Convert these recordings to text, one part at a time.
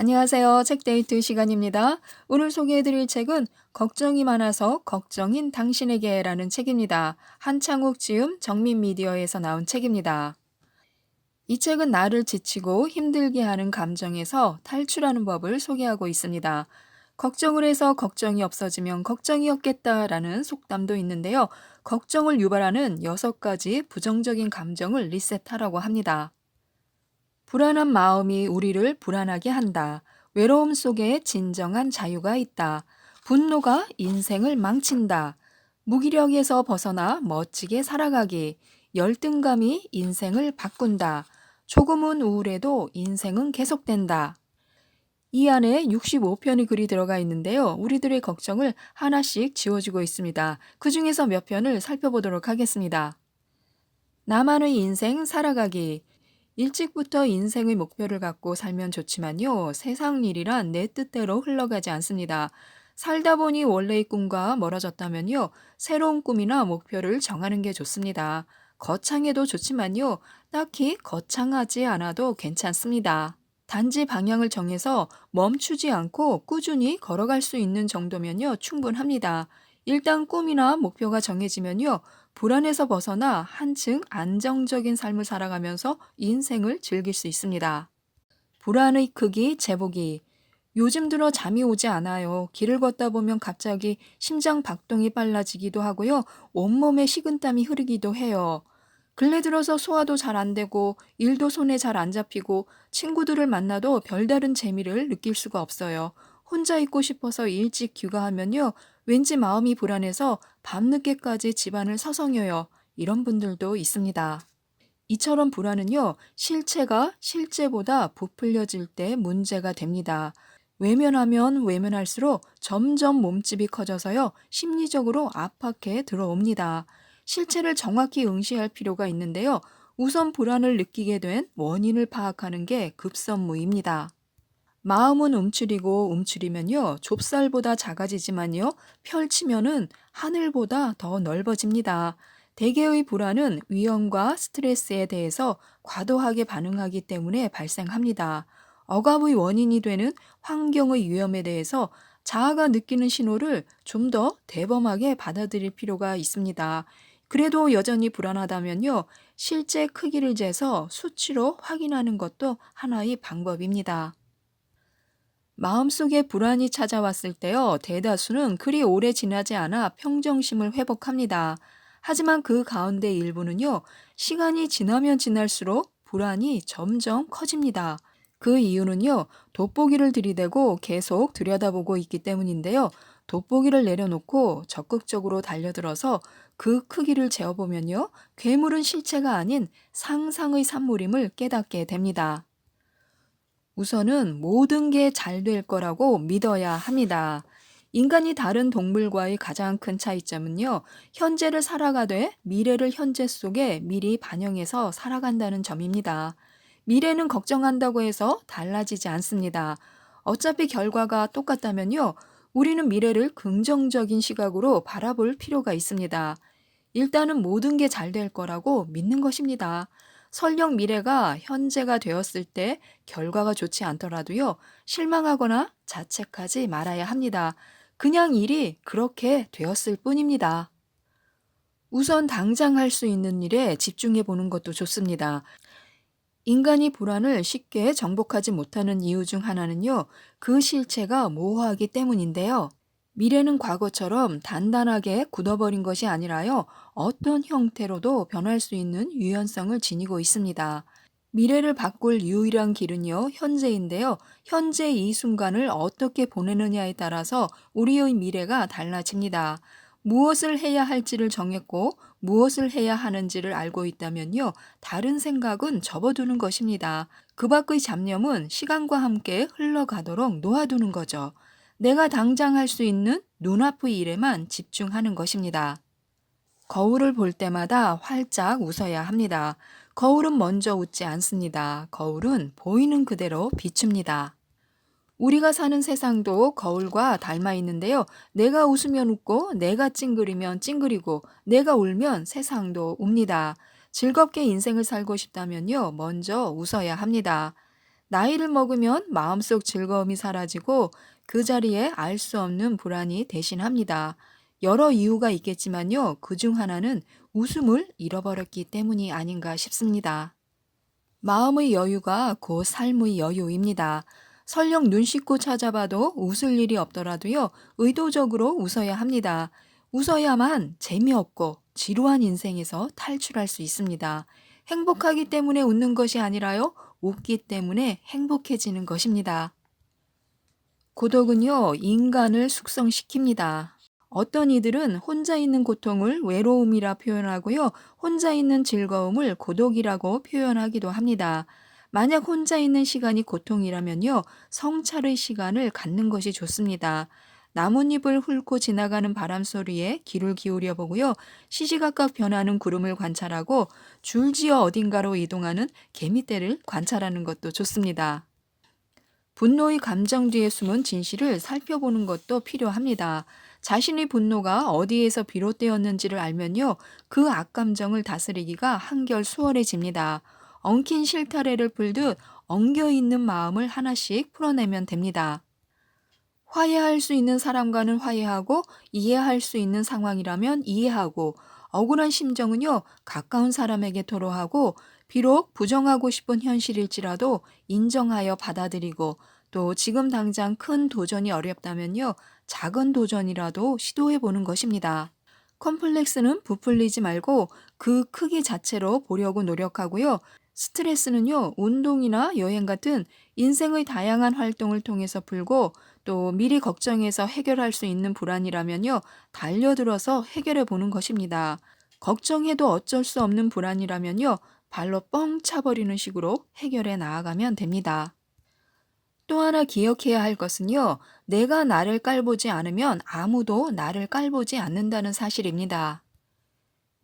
안녕하세요. 책데이트 시간입니다. 오늘 소개해드릴 책은 걱정이 많아서 걱정인 당신에게 라는 책입니다. 한창욱 지음 정민미디어에서 나온 책입니다. 이 책은 나를 지치고 힘들게 하는 감정에서 탈출하는 법을 소개하고 있습니다. 걱정을 해서 걱정이 없어지면 걱정이 없겠다라는 속담도 있는데요. 걱정을 유발하는 여섯 가지 부정적인 감정을 리셋하라고 합니다. 불안한 마음이 우리를 불안하게 한다. 외로움 속에 진정한 자유가 있다. 분노가 인생을 망친다. 무기력에서 벗어나 멋지게 살아가기. 열등감이 인생을 바꾼다. 조금은 우울해도 인생은 계속된다. 이 안에 65편의 글이 들어가 있는데요. 우리들의 걱정을 하나씩 지워주고 있습니다. 그 중에서 몇 편을 살펴보도록 하겠습니다. 나만의 인생 살아가기. 일찍부터 인생의 목표를 갖고 살면 좋지만요. 세상 일이란 내 뜻대로 흘러가지 않습니다. 살다 보니 원래의 꿈과 멀어졌다면요. 새로운 꿈이나 목표를 정하는 게 좋습니다. 거창해도 좋지만요. 딱히 거창하지 않아도 괜찮습니다. 단지 방향을 정해서 멈추지 않고 꾸준히 걸어갈 수 있는 정도면요. 충분합니다. 일단 꿈이나 목표가 정해지면요. 불안에서 벗어나 한층 안정적인 삶을 살아가면서 인생을 즐길 수 있습니다. 불안의 크기 재보기. 요즘 들어 잠이 오지 않아요. 길을 걷다 보면 갑자기 심장 박동이 빨라지기도 하고요. 온몸에 식은땀이 흐르기도 해요. 근래 들어서 소화도 잘 안 되고 일도 손에 잘 안 잡히고 친구들을 만나도 별다른 재미를 느낄 수가 없어요. 혼자 있고 싶어서 일찍 귀가하면요. 왠지 마음이 불안해서 밤늦게까지 집안을 서성여요. 이런 분들도 있습니다. 이처럼 불안은요, 실체가 실제보다 부풀려질 때 문제가 됩니다. 외면하면 외면할수록 점점 몸집이 커져서요, 심리적으로 압박해 들어옵니다. 실체를 정확히 응시할 필요가 있는데요. 우선 불안을 느끼게 된 원인을 파악하는 게 급선무입니다. 마음은 움츠리고 움츠리면요. 좁쌀보다 작아지지만요. 펼치면은 하늘보다 더 넓어집니다. 대개의 불안은 위험과 스트레스에 대해서 과도하게 반응하기 때문에 발생합니다. 억압의 원인이 되는 환경의 위험에 대해서 자아가 느끼는 신호를 좀 더 대범하게 받아들일 필요가 있습니다. 그래도 여전히 불안하다면요. 실제 크기를 재서 수치로 확인하는 것도 하나의 방법입니다. 마음속에 불안이 찾아왔을 때요, 대다수는 그리 오래 지나지 않아 평정심을 회복합니다. 하지만 그 가운데 일부는요, 시간이 지나면 지날수록 불안이 점점 커집니다. 그 이유는요, 돋보기를 들이대고 계속 들여다보고 있기 때문인데요. 돋보기를 내려놓고 적극적으로 달려들어서 그 크기를 재어보면요, 괴물은 실체가 아닌 상상의 산물임을 깨닫게 됩니다. 우선은 모든 게 잘 될 거라고 믿어야 합니다. 인간이 다른 동물과의 가장 큰 차이점은요, 현재를 살아가되 미래를 현재 속에 미리 반영해서 살아간다는 점입니다. 미래는 걱정한다고 해서 달라지지 않습니다. 어차피 결과가 똑같다면요, 우리는 미래를 긍정적인 시각으로 바라볼 필요가 있습니다. 일단은 모든 게 잘 될 거라고 믿는 것입니다. 설령 미래가 현재가 되었을 때 결과가 좋지 않더라도요, 실망하거나 자책하지 말아야 합니다. 그냥 일이 그렇게 되었을 뿐입니다. 우선 당장 할 수 있는 일에 집중해 보는 것도 좋습니다. 인간이 불안을 쉽게 정복하지 못하는 이유 중 하나는요, 그 실체가 모호하기 때문인데요. 미래는 과거처럼 단단하게 굳어버린 것이 아니라요, 어떤 형태로도 변할 수 있는 유연성을 지니고 있습니다. 미래를 바꿀 유일한 길은요, 현재인데요. 현재 이 순간을 어떻게 보내느냐에 따라서 우리의 미래가 달라집니다. 무엇을 해야 할지를 정했고 무엇을 해야 하는지를 알고 있다면요. 다른 생각은 접어두는 것입니다. 그 밖의 잡념은 시간과 함께 흘러가도록 놓아두는 거죠. 내가 당장 할 수 있는 눈앞의 일에만 집중하는 것입니다. 거울을 볼 때마다 활짝 웃어야 합니다. 거울은 먼저 웃지 않습니다. 거울은 보이는 그대로 비춥니다. 우리가 사는 세상도 거울과 닮아 있는데요. 내가 웃으면 웃고, 내가 찡그리면 찡그리고, 내가 울면 세상도 웁니다. 즐겁게 인생을 살고 싶다면요. 먼저 웃어야 합니다. 나이를 먹으면 마음속 즐거움이 사라지고 그 자리에 알 수 없는 불안이 대신합니다. 여러 이유가 있겠지만요. 그 중 하나는 웃음을 잃어버렸기 때문이 아닌가 싶습니다. 마음의 여유가 곧 삶의 여유입니다. 설령 눈 씻고 찾아봐도 웃을 일이 없더라도요, 의도적으로 웃어야 합니다. 웃어야만 재미없고 지루한 인생에서 탈출할 수 있습니다. 행복하기 때문에 웃는 것이 아니라요, 웃기 때문에 행복해지는 것입니다. 고독은요, 인간을 숙성시킵니다. 어떤 이들은 혼자 있는 고통을 외로움이라 표현하고요, 혼자 있는 즐거움을 고독이라고 표현하기도 합니다. 만약 혼자 있는 시간이 고통이라면요, 성찰의 시간을 갖는 것이 좋습니다. 나뭇잎을 훑고 지나가는 바람 소리에 귀를 기울여 보고요, 시시각각 변하는 구름을 관찰하고 줄지어 어딘가로 이동하는 개미떼를 관찰하는 것도 좋습니다. 분노의 감정 뒤에 숨은 진실을 살펴보는 것도 필요합니다. 자신의 분노가 어디에서 비롯되었는지를 알면요, 그 악감정을 다스리기가 한결 수월해집니다. 엉킨 실타래를 풀듯 엉겨 있는 마음을 하나씩 풀어내면 됩니다. 화해할 수 있는 사람과는 화해하고 이해할 수 있는 상황이라면 이해하고 억울한 심정은요, 가까운 사람에게 토로하고 비록 부정하고 싶은 현실일지라도 인정하여 받아들이고 또 지금 당장 큰 도전이 어렵다면요, 작은 도전이라도 시도해 보는 것입니다. 컴플렉스는 부풀리지 말고 그 크기 자체로 보려고 노력하고요. 스트레스는요, 운동이나 여행 같은 인생의 다양한 활동을 통해서 풀고 또 미리 걱정해서 해결할 수 있는 불안이라면요, 달려들어서 해결해 보는 것입니다. 걱정해도 어쩔 수 없는 불안이라면요, 발로 뻥 차버리는 식으로 해결해 나아가면 됩니다. 또 하나 기억해야 할 것은요, 내가 나를 깔보지 않으면 아무도 나를 깔보지 않는다는 사실입니다.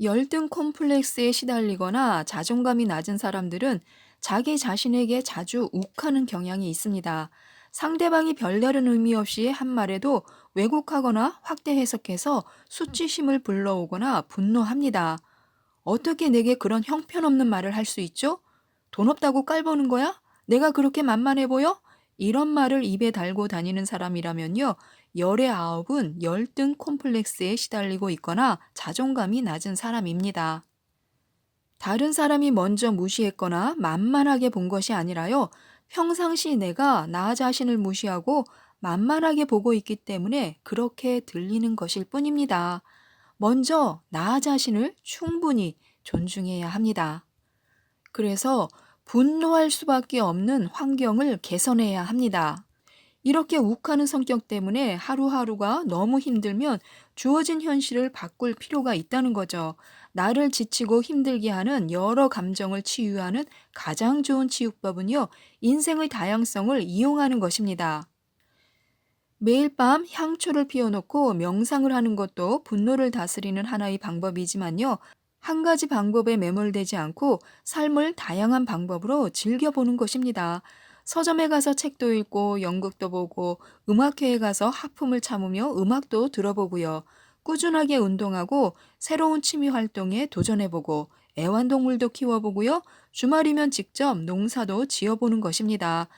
열등 콤플렉스에 시달리거나 자존감이 낮은 사람들은 자기 자신에게 자주 욱하는 경향이 있습니다. 상대방이 별다른 의미 없이 한 말에도 왜곡하거나 확대 해석해서 수치심을 불러오거나 분노합니다. 어떻게 내게 그런 형편없는 말을 할 수 있죠? 돈 없다고 깔보는 거야? 내가 그렇게 만만해 보여? 이런 말을 입에 달고 다니는 사람이라면요. 열의 아홉은 열등 콤플렉스에 시달리고 있거나 자존감이 낮은 사람입니다. 다른 사람이 먼저 무시했거나 만만하게 본 것이 아니라요. 평상시 내가 나 자신을 무시하고 만만하게 보고 있기 때문에 그렇게 들리는 것일 뿐입니다. 먼저 나 자신을 충분히 존중해야 합니다. 그래서 분노할 수밖에 없는 환경을 개선해야 합니다. 이렇게 욱하는 성격 때문에 하루하루가 너무 힘들면 주어진 현실을 바꿀 필요가 있다는 거죠. 나를 지치고 힘들게 하는 여러 감정을 치유하는 가장 좋은 치유법은요, 인생의 다양성을 이용하는 것입니다. 매일 밤 향초를 피워놓고 명상을 하는 것도 분노를 다스리는 하나의 방법이지만요, 한 가지 방법에 매몰되지 않고 삶을 다양한 방법으로 즐겨보는 것입니다. 서점에 가서 책도 읽고 연극도 보고 음악회에 가서 하품을 참으며 음악도 들어보고요. 꾸준하게 운동하고 새로운 취미 활동에 도전해보고 애완동물도 키워보고요. 주말이면 직접 농사도 지어보는 것입니다.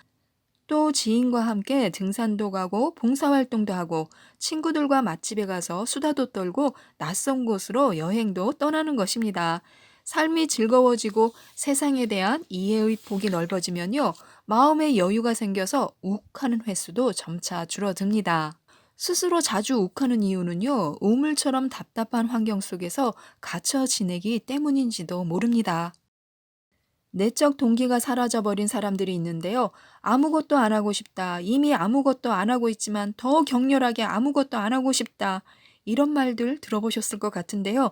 또 지인과 함께 등산도 가고 봉사활동도 하고 친구들과 맛집에 가서 수다도 떨고 낯선 곳으로 여행도 떠나는 것입니다. 삶이 즐거워지고 세상에 대한 이해의 폭이 넓어지면요. 마음의 여유가 생겨서 욱하는 횟수도 점차 줄어듭니다. 스스로 자주 욱하는 이유는요. 우물처럼 답답한 환경 속에서 갇혀 지내기 때문인지도 모릅니다. 내적 동기가 사라져버린 사람들이 있는데요. 아무것도 안 하고 싶다. 이미 아무것도 안 하고 있지만 더 격렬하게 아무것도 안 하고 싶다. 이런 말들 들어보셨을 것 같은데요.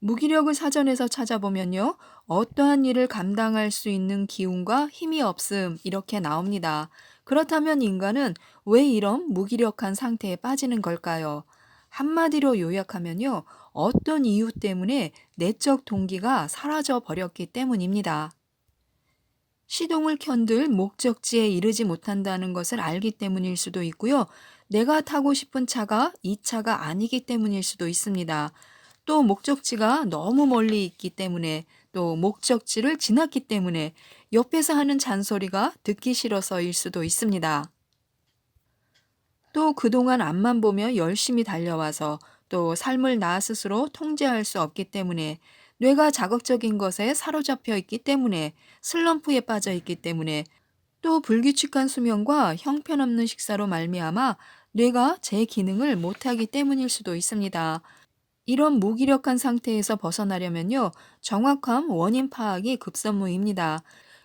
무기력을 사전에서 찾아보면요. 어떠한 일을 감당할 수 있는 기운과 힘이 없음 이렇게 나옵니다. 그렇다면 인간은 왜 이런 무기력한 상태에 빠지는 걸까요? 한마디로 요약하면요. 어떤 이유 때문에 내적 동기가 사라져 버렸기 때문입니다. 시동을 켠들 목적지에 이르지 못한다는 것을 알기 때문일 수도 있고요. 내가 타고 싶은 차가 이 차가 아니기 때문일 수도 있습니다. 또 목적지가 너무 멀리 있기 때문에 또 목적지를 지났기 때문에 옆에서 하는 잔소리가 듣기 싫어서일 수도 있습니다. 또 그동안 앞만 보며 열심히 달려와서 또 삶을 나 스스로 통제할 수 없기 때문에 뇌가 자극적인 것에 사로잡혀 있기 때문에 슬럼프에 빠져 있기 때문에 또 불규칙한 수면과 형편없는 식사로 말미암아 뇌가 제 기능을 못하기 때문일 수도 있습니다. 이런 무기력한 상태에서 벗어나려면요, 정확한 원인 파악이 급선무입니다.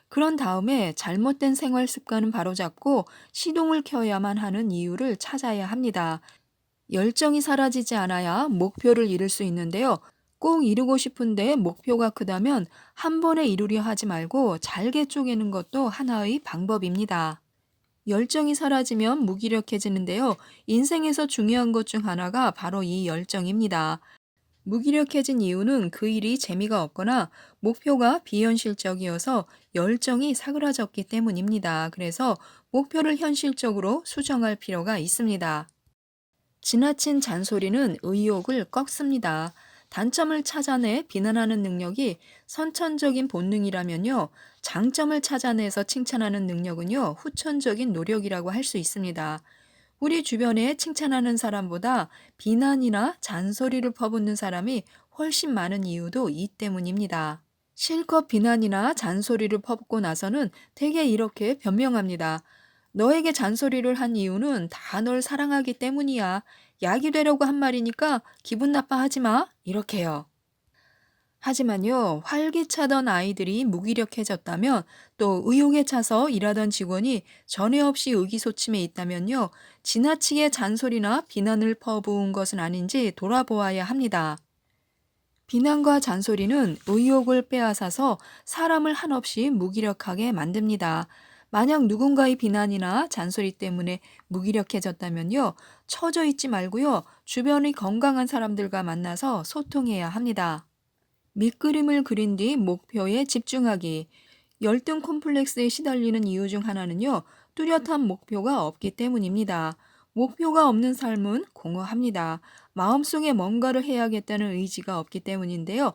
그런 다음에 잘못된 생활 습관은 바로잡고 시동을 켜야만 하는 이유를 찾아야 합니다. 열정이 사라지지 않아야 목표를 이룰 수 있는데요. 꼭 이루고 싶은데 목표가 크다면 한 번에 이루려 하지 말고 잘게 쪼개는 것도 하나의 방법입니다. 열정이 사라지면 무기력해지는데요. 인생에서 중요한 것 중 하나가 바로 이 열정입니다. 무기력해진 이유는 그 일이 재미가 없거나 목표가 비현실적이어서 열정이 사그라졌기 때문입니다. 그래서 목표를 현실적으로 수정할 필요가 있습니다. 지나친 잔소리는 의욕을 꺾습니다. 단점을 찾아내 비난하는 능력이 선천적인 본능이라면요. 장점을 찾아내서 칭찬하는 능력은요. 후천적인 노력이라고 할 수 있습니다. 우리 주변에 칭찬하는 사람보다 비난이나 잔소리를 퍼붓는 사람이 훨씬 많은 이유도 이 때문입니다. 실컷 비난이나 잔소리를 퍼붓고 나서는 대개 이렇게 변명합니다. 너에게 잔소리를 한 이유는 다 널 사랑하기 때문이야. 약이 되려고 한 말이니까 기분 나빠하지 마. 이렇게요. 하지만요, 활기차던 아이들이 무기력해졌다면 또 의욕에 차서 일하던 직원이 전에 없이 의기소침해 있다면요, 지나치게 잔소리나 비난을 퍼부은 것은 아닌지 돌아보아야 합니다. 비난과 잔소리는 의욕을 빼앗아서 사람을 한없이 무기력하게 만듭니다. 만약 누군가의 비난이나 잔소리 때문에 무기력해졌다면요, 처져 있지 말고요, 주변의 건강한 사람들과 만나서 소통해야 합니다. 밑그림을 그린 뒤 목표에 집중하기. 열등 콤플렉스에 시달리는 이유 중 하나는요, 뚜렷한 목표가 없기 때문입니다. 목표가 없는 삶은 공허합니다. 마음속에 뭔가를 해야겠다는 의지가 없기 때문인데요.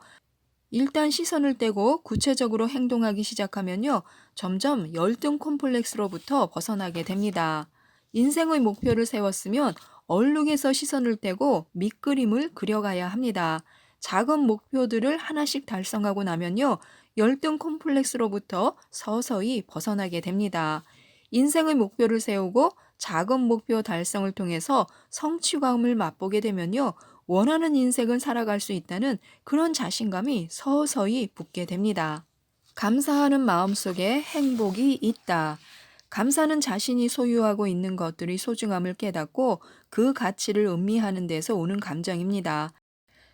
일단 시선을 떼고 구체적으로 행동하기 시작하면요, 점점 열등 콤플렉스로부터 벗어나게 됩니다. 인생의 목표를 세웠으면 얼룩에서 시선을 떼고 밑그림을 그려가야 합니다. 작은 목표들을 하나씩 달성하고 나면요, 열등 콤플렉스로부터 서서히 벗어나게 됩니다. 인생의 목표를 세우고 작은 목표 달성을 통해서 성취감을 맛보게 되면요, 원하는 인생을 살아갈 수 있다는 그런 자신감이 서서히 붙게 됩니다. 감사하는 마음 속에 행복이 있다. 감사는 자신이 소유하고 있는 것들의 소중함을 깨닫고 그 가치를 음미하는 데서 오는 감정입니다.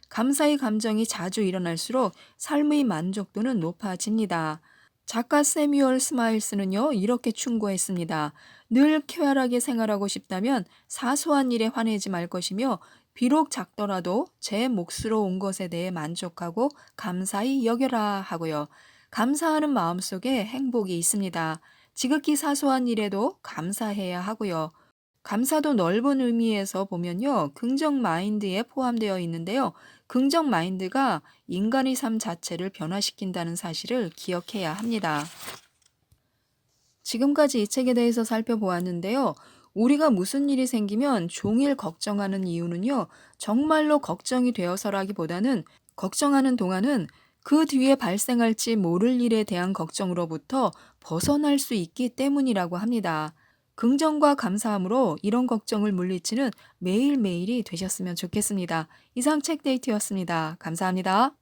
감사의 감정이 자주 일어날수록 삶의 만족도는 높아집니다. 작가 세뮤얼 스마일스는요, 이렇게 충고했습니다. 늘 쾌활하게 생활하고 싶다면 사소한 일에 화내지 말 것이며, 비록 작더라도 제 몫으로 온 것에 대해 만족하고 감사히 여겨라 하고요. 감사하는 마음 속에 행복이 있습니다. 지극히 사소한 일에도 감사해야 하고요. 감사도 넓은 의미에서 보면요. 긍정 마인드에 포함되어 있는데요. 긍정 마인드가 인간의 삶 자체를 변화시킨다는 사실을 기억해야 합니다. 지금까지 이 책에 대해서 살펴보았는데요. 우리가 무슨 일이 생기면 종일 걱정하는 이유는요. 정말로 걱정이 되어서라기보다는 걱정하는 동안은 그 뒤에 발생할지 모를 일에 대한 걱정으로부터 벗어날 수 있기 때문이라고 합니다. 긍정과 감사함으로 이런 걱정을 물리치는 매일매일이 되셨으면 좋겠습니다. 이상 책 데이트였습니다. 감사합니다.